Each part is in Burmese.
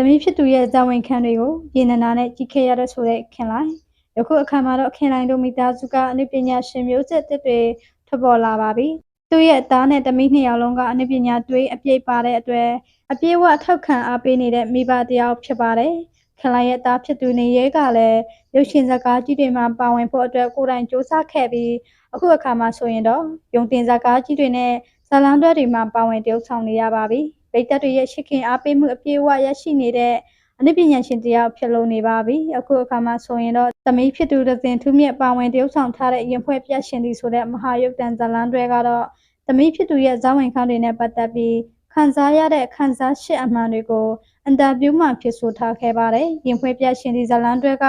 သမီးဖြစ်သူရဲ့ဇာဝင်ခံတွေကိုရေနနာနဲ့ကြည့်ခဲ့ရတဲ့ဆိုတဲ့ခင်လိုက်ယခုအခါမှာတော့ခင်လိုက်တို့မိသားစုကအနုပညာရှင်မျိုးဆက်တစ်တွေထွက်ပေါ်လာပါပြီသူ့ရဲ့သားနဲ့သမီးနှစ်ယောက်လုံးကအနုပညာတွေအပြည့်ပါတဲ့အတွက်အပြည့်အဝထောက်ခံအားပေးနေတဲ့မိဘတစ်ယောက်ဖြစ်ပါတယ်ခင်လိုက်ရဲ့သားဖြစ်သူနေရဲကလည်းရုပ်ရှင်ဇာတ်ကားကြီးတွေမှာပါဝင်ဖို့အတွက်ကိုယ်တိုင်စူးစမ်းခဲ့ပြီးအခုအခါမှာဆိုရင်တော့ယုံတင်ဇာတ်ကားကြီးတွေနဲ့ဇာတ်လမ်းတွဲတွေမှာပါဝင်တရုပ်ဆောင်နေရပါပြီ။ ပိတ်သက်တွေရဲ့ရှိခင်အားပေးမှုအပြည့်အဝရရှိနေတဲ့အနုပညာရှင်တယောက်ဖြစ်လို့နေပါပြီ။အခုအခါမှာဆိုရင်တော့သမီးဖြစ်သူတစ်စင်ထူးမြတ်ပါဝင်တရုပ်ဆောင်ထားတဲ့ရင်ဖွဲ့ပြရှင်ဒီဆိုတဲ့မဟာယုတ်တန်ဇာတ်လမ်းတွဲကတော့သမီးဖြစ်သူရဲ့ဇာဝင်ခန်းတွေနဲ့ပတ်သက်ပြီးခံစားရတဲ့ခံစားရှစ်အမှန်တွေကိုအင်တာဗျူးမှာဖြစ်ဆိုထားခဲ့ပါတယ်။ရင်ဖွဲ့ပြရှင်ဒီဇာတ်လမ်းတွဲက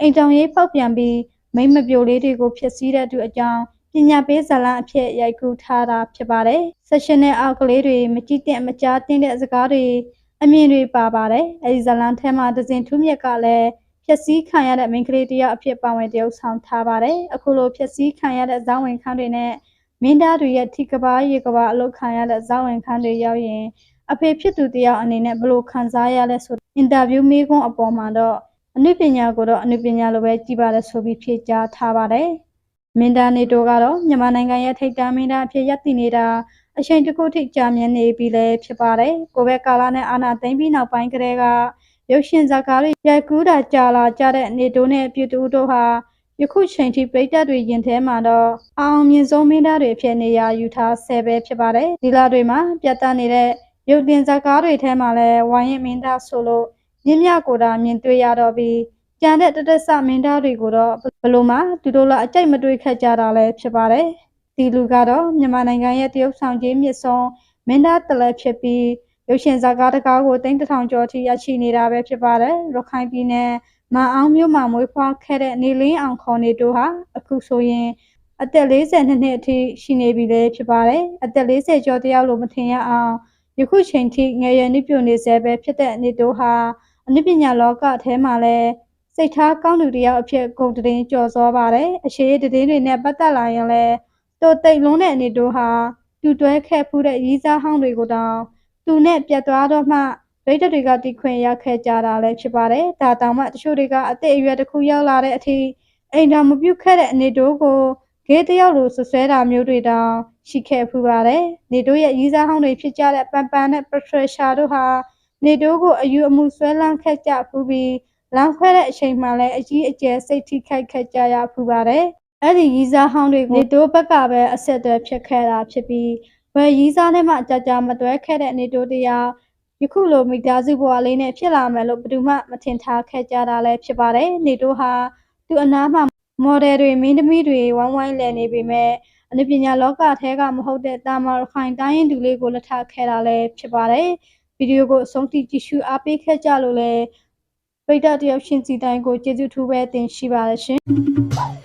အိမ်တောင်ရေးပေါက်ပြန်ပြီးမိမ့်မပြိုလေးတွေကိုဖြစ်စည်းတဲ့သူအကြောင်း ပညာပေးဇာတ်လမ်းအဖြစ်ရိုက်ကူးထားတာဖြစ်ပါတယ်။ session နဲ့အောက်ကလေးတွေမကြည့်တဲ့မကြားသင့်တဲ့စကားတွေအမြင်တွေပါပါတယ်။အဲဒီဇာတ်လမ်းထဲမှာဒဇင်ထူးမြတ်ကလည်းဖြက်စီးခံရတဲ့မိန်းကလေးတယောက်အဖြစ်ပါဝင်တရုပ်ဆောင်ထားပါတယ်။အခုလိုဖြက်စီးခံရတဲ့ဇောင်းဝင်ခန်းတွေနဲ့မင်းသားတွေရဲ့ထိကဘာရေကဘာအလုခံရတဲ့ဇောင်းဝင်ခန်းတွေရောက်ရင်အဖေဖြစ်သူတယောက်အနေနဲ့ဘယ်လိုခံစားရလဲဆိုအင်တာဗျူးမေးခွန်းအပေါ်မှာတော့အနုပညာကိုတော့အနုပညာလိုပဲကြည်ပါတယ်ဆိုပြီးဖြေကြားထားပါတယ်။ မင်းသားနေတိုကတော့မြန်မာနိုင်ငံရဲ့ထိပ်တန်းမင်းသားအဖြစ်ရပ်တည်နေတာအချိန်တစ်ခုထိကြာမြင့်နေပြီလည်းဖြစ်ပါတယ်။ကိုဗစ်ကာလနဲ့အာဏာသိမ်းပြီးနောက်ပိုင်းကတည်းကရုပ်ရှင်ဇာတ်ကားတွေရိုက်ကူးတာကြာလာကြတဲ့နေတိုနဲ့ပြည်သူတို့ဟာယခုချိန်ထိပြည်သက်တွေရင်ထဲမှာတော့အောင်မြင်ဆုံးမင်းသားတွေအဖြစ်နေရာယူထားဆဲပဲဖြစ်ပါတယ်။ဒီလတွေမှာပြတ်သားနေတဲ့ရုပ်တင်ဇာတ်ကားတွေထဲမှာလည်းဝိုင်းရင်မင်းသားဆိုလို့မြင့်မြတ်ကိုတာမြင်တွေ့ရတော့ပြီး ကြံတဲ့တသက်ဆမင်းသားတွေကိုတော့ဘလို့မှသူတို့လာအကြိုက်မတွေ့ခက်ကြတာလည်းဖြစ်ပါတယ်။ဒီလူကတော့မြန်မာနိုင်ငံရဲ့တရုတ်ဆောင်ကြီးမြစ်ဆုံးမင်းသားတလဲဖြစ်ပြီးရုပ်ရှင်ဇာတ်ကားတကားကိုတိန့်တထောင်ကျော်ထိရရှိနေတာပဲဖြစ်ပါတယ်။ရခိုင်ပြည်နယ်မအောင်မြို့မှာမွေးဖွားခဲ့တဲ့နေလင်းအောင်ခေါ်နေတို့ဟာအခုဆိုရင်အသက်42နှစ်အထိရှိနေပြီလေဖြစ်ပါတယ်။အသက်40ကျော်တယောက်လိုမထင်ရအောင်ယခုချိန်ထိငယ်ရွယ်နှိပြုနေစေပဲဖြစ်တဲ့နေတို့ဟာအနုပညာလောကထဲမှာလည်း စိတ်ထားကောင်းသူတယောက်အဖြစ်ဂုဏ်သတင်းကျော်စောပါတယ်။အခြေအသတင်းတွေနဲ့ပတ်သက်လာရင်လည်းတိုတိတ်လုံးတဲ့အနေတို့ဟာတူတွဲခဲ့ဖူးတဲ့ရီးစားဟောင်းတွေကိုတောင်သူနဲ့ပြတ်သွားတော့မှဗိဒ္ဓတွေကတီခွင်ရခဲ့ကြတာလည်းဖြစ်ပါတယ်။ဒါတောင်မှတချို့တွေကအသက်အရွယ်တစ်ခုရောက်လာတဲ့အထိအိမ်တော်မပြုတ်ခဲ့တဲ့အနေတို့ကိုဂေးတယောက်လိုဆွဆွဲတာမျိုးတွေတောင်ရှိခဲ့ဖူးပါတယ်။နေတို့ရဲ့ရီးစားဟောင်းတွေဖြစ်ကြတဲ့ပန်ပန်နဲ့ပထရရှာတို့ဟာနေတို့ကိုအယူအမှုဆွဲလန်းခဲ့ကြဖူးပြီး လောင်ခွဲတဲ့အချိန်မှလည်းအကြီးအကျယ်စိတ်ထိခိုက်ခဲ့ကြရဖူးပါတယ်။အဲ့ဒီရီးစားဟောင်းတွေကိုနေတို့ဘက်ကပဲအဆက်အသွယ်ဖြစ်ခဲ့တာဖြစ်ပြီးဘယ်ရီးစားနဲ့မှကြာကြာမတွဲခဲ့တဲ့နေတို့တရားယခုလိုမိသားစုဘဝလေးနဲ့ဖြစ်လာမယ်လို့ဘယ်သူမှမထင်ထားခဲ့ကြတာလည်းဖြစ်ပါတယ်။နေတို့ဟာသူအနားမှာမော်ဒယ်တွေမင်းသမီးတွေဝိုင်းဝိုင်းလည်နေပေမဲ့အနုပညာလောကထဲကမဟုတ်တဲ့တာမာရခိုင်တိုင်းရင်သူလေးကိုလက်ထပ်ခဲ့တာလည်းဖြစ်ပါတယ်။ဗီဒီယိုကိုအဆုံးထိကြည့်ရှုအားပေးခဲ့ကြလို့လည်း ပရိသတ်တယောက်ရှင်စီတိုင်းကိုကျေးဇူးထူးပဲတင်ရှိပါရရှင်။